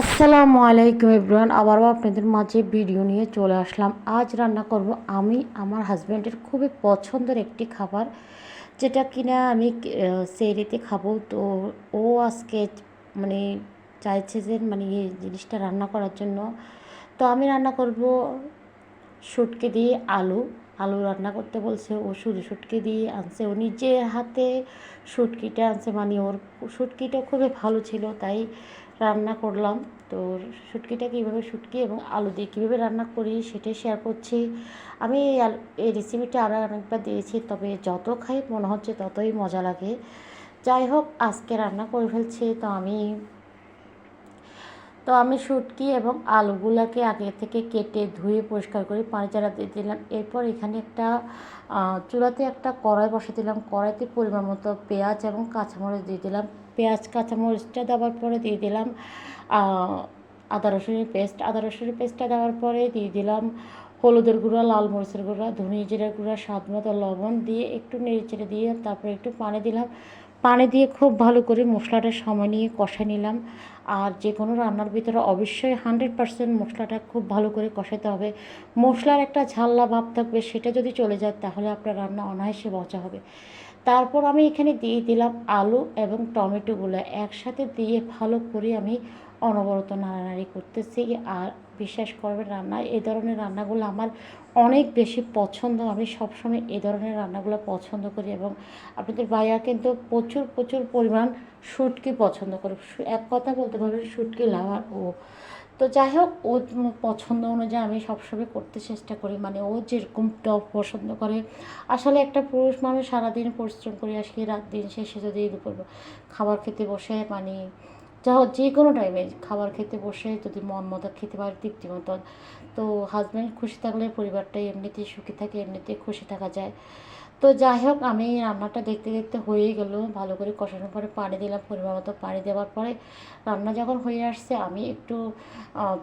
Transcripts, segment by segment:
আসসালামু আলাইকুম এভরিওয়ান, আবারও আপনাদের মাঝে ভিডিও নিয়ে চলে আসলাম। আজ রান্না করব আমি আমার হাজব্যান্ডের খুবই পছন্দের একটি খাবার, যেটা কিনা আমি সেরিতে খাব। তো ও আজকে মানে চাইছে যে মানে এই জিনিসটা রান্না করার জন্য। তো আমি রান্না করব শুটকি দিয়ে আলু। আলু রান্না করতে বলছে, ও শুধু শুটকি দিয়ে আনছে। ও নিজের হাতে শুটকিটা আনছে মানে ওর শুটকিটা খুবই ভালো ছিল, তাই রান্না করলাম। তো শুটকিটা কীভাবে শুটকি এবং আলু দিয়ে কীভাবে রান্না করি সেটাই শেয়ার করছি। আমি এই রেসিপিটা আরও অনেকবার দিয়েছি, তবে যত খাই মনে হচ্ছে ততই মজা লাগে। যাই হোক, আজকে রান্না করে ফেলছি, তো আমি তো আমি শুটকি এবং আলুগুলাকে আগে থেকে কেটে ধুয়ে পরিষ্কার করে পানি চারা দিয়ে দিলাম। এরপর এখানে একটা চুলাতে একটা কড়াই বসে দিলাম। কড়াইতে পরিমাণ মতো পেঁয়াজ এবং কাঁচামরিচ দিয়ে দিলাম। পেঁয়াজ, কাঁচামরিচটা দেওয়ার পরে দিয়ে দিলাম আদা রসুনের পেস্ট। আদা রসুনের পেস্টটা দেওয়ার পরে দিয়ে দিলাম হলুদের গুঁড়া, লাল মরিচের গুঁড়া, ধনিয়া জিরার গুঁড়া, স্বাদ মতো লবণ দিয়ে একটু নেড়ে চেড়ে দিয়ে তারপরে একটু পানি দিলাম। পানি দিয়ে খুব ভালো করে মশলাটা সময় নিয়ে কষা নিলাম। আর যে কোনো রান্নার ভিতরে অবশ্যই হান্ড্রেড পারসেন্ট মশলাটা খুব ভালো করে কষাতে হবে। মশলার একটা ঝাল্লা ভাব থাকবে, সেটা যদি চলে যায় তাহলে আপনার রান্না অনায়াসে বচা হবে। তারপর আমি এখানে দিয়ে দিলাম আলু এবং টমেটোগুলো। একসাথে দিয়ে ভালো করে আমি অনবরত নাড়ানাড়ি করতেছি। আর বিশ্বাস করবেন রান্না এই ধরনের রান্নাগুলো আমার অনেক বেশি পছন্দ। আমি সবসময় এই ধরনের রান্নাগুলো পছন্দ করি এবং আপনাদের ভাইয়া কিন্তু প্রচুর প্রচুর পরিমাণ শুটকি পছন্দ করে। এক কথা বলতে পারবেন শুটকি লাভার ও তো যাই হোক, ও পছন্দ অনুযায়ী আমি সবসময় করতে চেষ্টা করি। মানে ও যেরকম টপ পছন্দ করে। আসলে একটা পুরুষ মানুষ সারাদিন পরিশ্রম করে আসলে রাত দিন শেষে যদি দুপুর খাবার খেতে বসে মানে যা হোক, যে কোনো টাইমে খাবার খেতে বসে যদি মন মতো খেতে পারে, তৃপ্তি মতন। তো হাজব্যান্ড খুশি থাকলে পরিবারটাই এমনিতেই সুখী থাকে, এমনিতেই খুশি থাকা যায়। তো যাই হোক, আমি রান্নাটা দেখতে দেখতে হয়েই গেল। ভালো করে কষানোর পরে পানি দিলাম, পরিমাণ মতো পানি দেওয়ার পরে রান্না যখন হয়ে আসছে, আমি একটু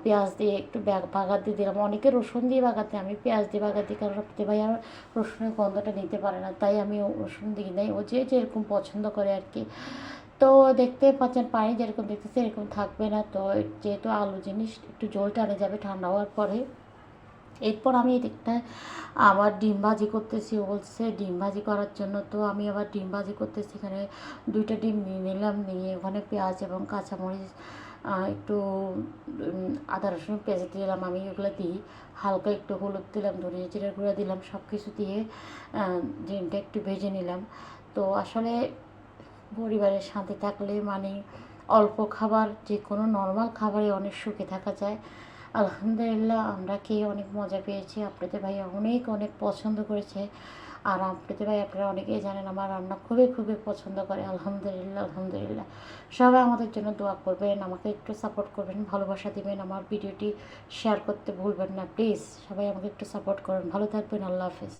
পেঁয়াজ দিয়ে একটু বাগার দিয়ে দিলাম। অনেকে রসুন দিয়ে বাগাতে আমি পেঁয়াজ দিয়ে বাগার দিই, কারণ ভাই আমার রসুনের গন্ধটা নিতে পারে না। তাই আমি রসুন দিই নাই। ও যে যেরকম পছন্দ করে আর কি। তো দেখতে পাচ্ছেন পানি যেরকম দেখতেছে এরকম থাকবে না। তো যেহেতু আলু জিনিস একটু জল টানে যাবে ঠান্ডা হওয়ার পরে। এরপর আমি এদিকটা আবার ডিম ভাজি করতেছি বলছে ডিম ভাজি করার জন্য। তো আমি আবার ডিম ভাজি করতেছি, এখানে দুইটা ডিম নিয়ে নিলাম, নিয়ে ওখানে পেঁয়াজ এবং কাঁচামরিচ একটু আদা রসুন পেঁয়াজ দিলাম আমি এগুলো দিই। হালকা একটু হলুদ দিলাম, ধনিয়া জিরার গুঁড়া দিলাম সব কিছু দিয়ে ডিমটা একটু ভেজে নিলাম। তো আসলে পরিবারের সাথে থাকলে মানে অল্প খাবার যে কোনো নর্মাল খাবারে অনেক সুখে থাকা যায়। আলহামদুলিল্লাহ, আমরা খেয়ে অনেক মজা পেয়েছি। আপনাদের ভাই অনেক অনেক পছন্দ করেছে। আর আপনাদের ভাই আপনারা অনেকেই জানেন, আমার রান্না খুবই খুবই পছন্দ করে। আলহামদুলিল্লাহ আলহামদুলিল্লাহ। সবাই আমাদের জন্য দোয়া করবেন, আমাকে একটু সাপোর্ট করবেন, ভালোবাসা দিবেন, আমার ভিডিওটি শেয়ার করতে ভুলবেন না প্লিজ সবাই আমাকে একটু সাপোর্ট করবেন। ভালো থাকবেন, আল্লাহ হাফেজ।